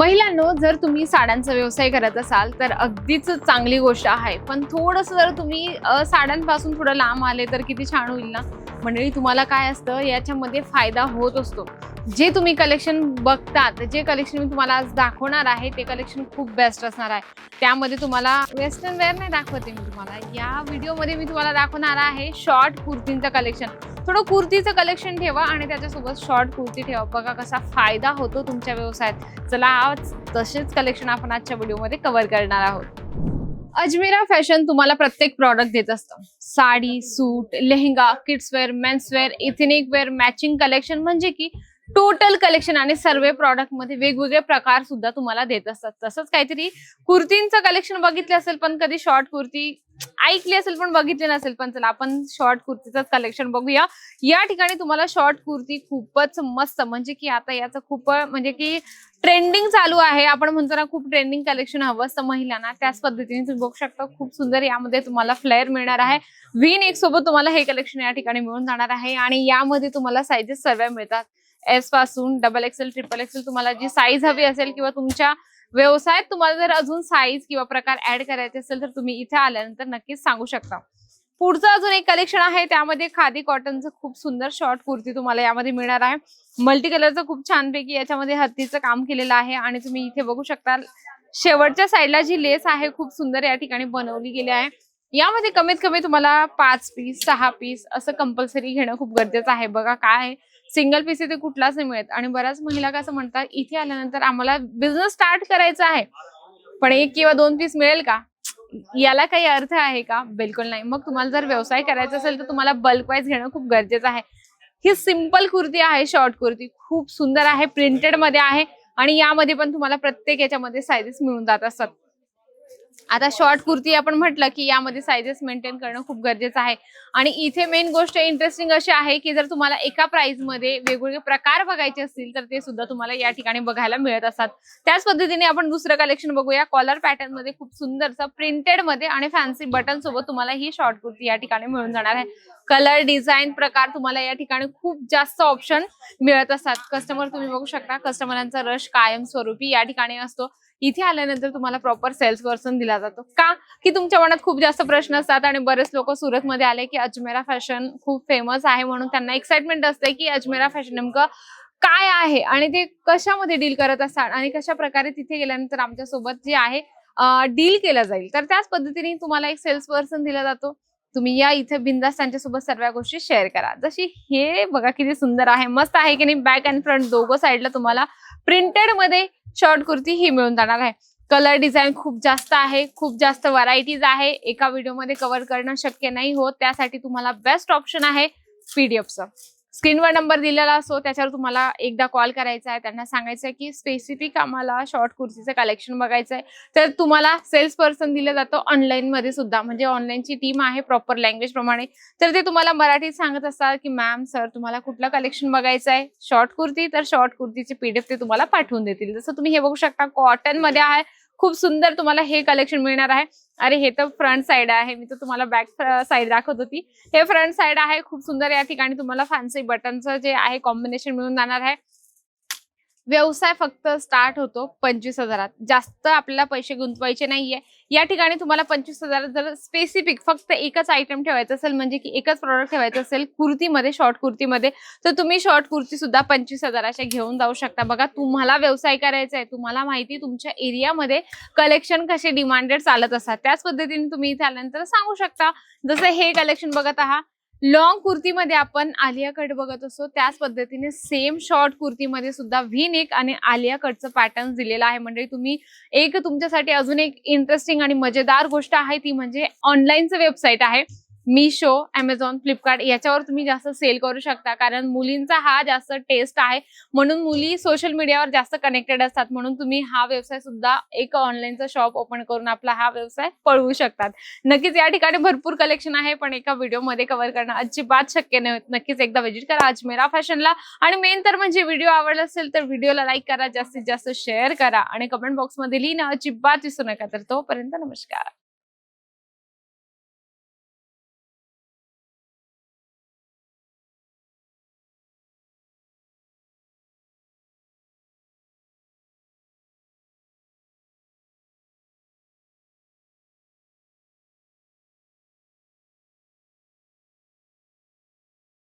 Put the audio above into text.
महिलांनो जर तुम्ही साड्यांचा व्यवसाय करत असाल तर अगदीच चांगली गोष्ट आहे. पण थोडंसं जर तुम्ही साड्यांपासून थोडं लांब आले तर किती छान होईल ना? मंडळी तुम्हाला काय असतं? याच्यामध्ये फायदा होत असतो. जे तुम्ही कलेक्शन बघतात जे कलेक्शन मी तुम्हाला आज दाखवणार आहे ते कलेक्शन खूप बेस्ट असणार आहे. त्यामध्ये तुम्हाला वेस्टर्न वेअर नाही दाखवते मी तुम्हाला. या व्हिडिओमध्ये मी तुम्हाला दाखवणार आहे शॉर्ट कुर्तींचं कलेक्शन थोडं कुर्तीचं कलेक्शन ठेवा आणि त्याच्यासोबत शॉर्ट कुर्ती ठेवा. बघा कसा फायदा होतो तुमच्या व्यवसायात. चला आज तसेच कलेक्शन आपण आजच्या व्हिडिओमध्ये कव्हर करणार आहोत. अजमेरा फॅशन तुम्हाला प्रत्येक प्रॉडक्ट देत असतं. Sari suit lehenga kidswear menswear ethnic wear matching collection म्हणजे की टोटल कलेक्शन आणि सर्व प्रॉडक्टमध्ये वेगवेगळे प्रकार सुद्धा तुम्हाला देत असतात. तसंच काहीतरी कुर्तींचं कलेक्शन बघितले असेल पण कधी शॉर्ट कुर्ती ऐकली असेल पण बघितली नसेल पण चला आपण शॉर्ट कुर्तीच कलेक्शन बघूया. या ठिकाणी तुम्हाला शॉर्ट कुर्ती खूपच मस्त म्हणजे की आता याचं खूप म्हणजे की ट्रेंडिंग चालू आहे. आपण म्हणतो ना खूप ट्रेंडिंग कलेक्शन हवं असतं महिलांना. त्याच पद्धतीने तुम्ही बघू शकता. खूप सुंदर यामध्ये तुम्हाला फ्लेअर मिळणार आहे. व्ही एक सोबत तुम्हाला हे कलेक्शन या ठिकाणी मिळून जाणार आहे आणि यामध्ये तुम्हाला साईजेस सर्व मिळतात. एसपासून डबल एक्सेल ट्रिपल एक्सेल तुम्हाला जी साईज हवी असेल किंवा तुमच्या व्यवसायात तुम्हाला जर अजून साईज किंवा प्रकार ऍड करायचे असेल तर तुम्ही इथे आल्यानंतर नक्कीच सांगू शकता. पुढचं अजून एक कलेक्शन आहे त्यामध्ये खादी कॉटनचं खूप सुंदर शॉर्ट कुर्ती तुम्हाला यामध्ये मिळणार आहे. मल्टी कलरचं खूप छानपैकी याच्यामध्ये हत्तीचं काम केलेलं आहे आणि तुम्ही इथे बघू शकता शेवटच्या साईडला जी लेस आहे खूप सुंदर या ठिकाणी बनवली गेली आहे. यामध्ये कमीत कमी तुम्हाला पाच पीस सहा पीस असं कंपल्सरी घेणं खूप गरजेचं आहे. बघा काय आहे. सिंगल पीस इथे कुठलाच नाही मिळत. आणि बऱ्याच महिला कसं म्हणतात इथे आल्यानंतर आम्हाला बिझनेस स्टार्ट करायचा आहे. पण एक किंवा दोन पीस मिळेल का? याला काही अर्थ आहे का? बिलकुल नाही. मग तुम्हाला जर व्यवसाय करायचा असेल तर तुम्हाला बल्क वाईज घेणं खूप गरजेचं आहे. ही सिंपल कुर्ती आहे शॉर्ट कुर्ती. खूप सुंदर आहे प्रिंटेडमध्ये आहे. आणि यामध्ये पण तुम्हाला प्रत्येक याच्यामध्ये सायझेस मिळून जात असतात. आता शॉर्ट कुर्ती आपण म्हटलं की यामध्ये सायझेस मेंटेन करणं खूप गरजेचं आहे. आणि इथे मेन गोष्ट इंटरेस्टिंग अशी आहे की जर तुम्हाला एका प्राइसमध्ये वेगवेगळे प्रकार बघायचे असतील तर ते सुद्धा तुम्हाला या ठिकाणी बघायला मिळत असतात. त्याच पद्धतीने आपण दुसरं कलेक्शन बघूया. कॉलर पॅटर्नमध्ये खूप सुंदरचं प्रिंटेडमध्ये आणि फॅन्सी बटन सोबत तुम्हाला ही शॉर्ट कुर्ती या ठिकाणी मिळून जाणार आहे. कलर डिझाईन प्रकार तुम्हाला या ठिकाणी खूप जास्त ऑप्शन मिळत असतात. कस्टमर तुम्ही बघू शकता. कस्टमरांचा रश कायमस्वरूपी या ठिकाणी असतो. इथे आल्यानंतर तुम्हाला प्रॉपर सेल्स पर्सन दिला जातो. का? की तुमच्या मनात खूप जास्त प्रश्न असतात आणि बरेच लोक सुरतमध्ये आले की अजमेरा फॅशन खूप फेमस आहे म्हणून त्यांना एक्साइटमेंट असते की अजमेरा फॅशन नेमकं काय आहे आणि ते कशामध्ये डील करत असतात आणि कशा प्रकारे तिथे गेल्यानंतर आमच्यासोबत जे आहे डील केलं जाईल. तर त्याच पद्धतीने तुम्हाला एक सेल्स पर्सन दिला जातो. तुम्ही या इथे बिंदास त्यांच्यासोबत सर्व गोष्टी शेअर करा. जशी हे बघा किती सुंदर आहे मस्त आहे की नाही? बॅक अँड फ्रंट दोघं साईडला तुम्हाला प्रिंटेडमध्ये शॉर्ट कुर्ती ही मिळून जाणार आहे. कलर डिझाईन खूप जास्त आहे खूप जास्त व्हरायटीज आहे. एका व्हिडिओमध्ये कव्हर करणं शक्य नाही होत. त्यासाठी तुम्हाला बेस्ट ऑप्शन आहे पीडीएफचं स्क्रीनवर नंबर दिलेला असतो त्याच्यावर तुम्हाला एकदा कॉल करायचा आहे त्यांना सांगायचं आहे की स्पेसिफिक आम्हाला शॉर्ट कुर्तीचं कलेक्शन बघायचं आहे. तर तुम्हाला सेल्स पर्सन दिलं जातं ऑनलाईनमध्ये सुद्धा. म्हणजे ऑनलाईनची टीम आहे प्रॉपर लँग्वेज प्रमाणे. तर ते तुम्हाला मराठीत सांगत असतात की मॅम सर तुम्हाला कुठलं कलेक्शन बघायचं आहे? शॉर्ट कुर्ती? तर शॉर्ट कुर्तीची पीडीएफ ते तुम्हाला पाठवून देतील. जसं तुम्ही हे बघू शकता कॉटनमध्ये आहे खूप सुंदर तुम्हाला हे कलेक्शन मिळणार आहे. अरे हे तर फ्रंट साइड आहे. मी तर तुम्हाला बॅक साइड दाखवत होती. हे फ्रंट साइड आहे. खूप सुंदर या ठिकाणी तुम्हाला फॅन्सी बटनचं जे आहे कॉम्बिनेशन मिळून जाणार आहे. व्यवसाय फक्त स्टार्ट होतो पंचवीस हजारात. जास्त आपल्याला पैसे गुंतवायचे नाहीये. या ठिकाणी तुम्हाला पंचवीस हजारात जर स्पेसिफिक फक्त एकच आयटम ठेवायचं असेल म्हणजे की एकच प्रॉडक्ट ठेवायचं असेल कुर्तीमध्ये शॉर्ट कुर्तीमध्ये तर तुम्ही शॉर्ट कुर्ती सुद्धा पंचवीस हजाराच्या घेऊन जाऊ शकता. बघा तुम्हाला व्यवसाय करायचा आहे तुम्हाला माहिती तुमच्या एरियामध्ये कलेक्शन कसे डिमांडेड चालत असतात. त्याच पद्धतीने तुम्ही इथे आल्यानंतर सांगू शकता. जसं हे कलेक्शन बघत आहात लॉंग कुर्तीमध्ये आपण आलिया कट बघत असतो. त्याच पद्धतीने सेम शॉर्ट कुर्तीमध्ये सुद्धा व्ही नेक आणि आलिया कटचं पॅटर्न दिलेलं आहे. म्हणजे तुम्ही एक तुमच्यासाठी अजून एक इंटरेस्टिंग आणि मजेदार गोष्ट आहे ती म्हणजे ऑनलाईनचं वेबसाईट आहे. मिशो अमेझॉन फ्लिपकार्ट याच्यावर तुम्ही जास्त सेल करू शकता. कारण मुलींचा हा जास्त टेस्ट आहे. म्हणून मुली सोशल मीडियावर जास्त कनेक्टेड असतात. म्हणून तुम्ही हा व्यवसाय सुद्धा एक ऑनलाईनचा शॉप ओपन करून आपला हा व्यवसाय पळवू शकतात. नक्कीच या ठिकाणी भरपूर कलेक्शन आहे पण एका व्हिडिओमध्ये कव्हर करणं अजिबात शक्य नाही होत नक्कीच एकदा व्हिजिट करा अजमेरा फॅशनला आणि मेन तर म्हणजे व्हिडिओ आवडला असेल तर व्हिडिओला लाईक करा जास्तीत जास्त शेअर करा. आणि कमेंट बॉक्समध्ये लिहिणं अजिबात विसरू नका. तर तोपर्यंत नमस्कार.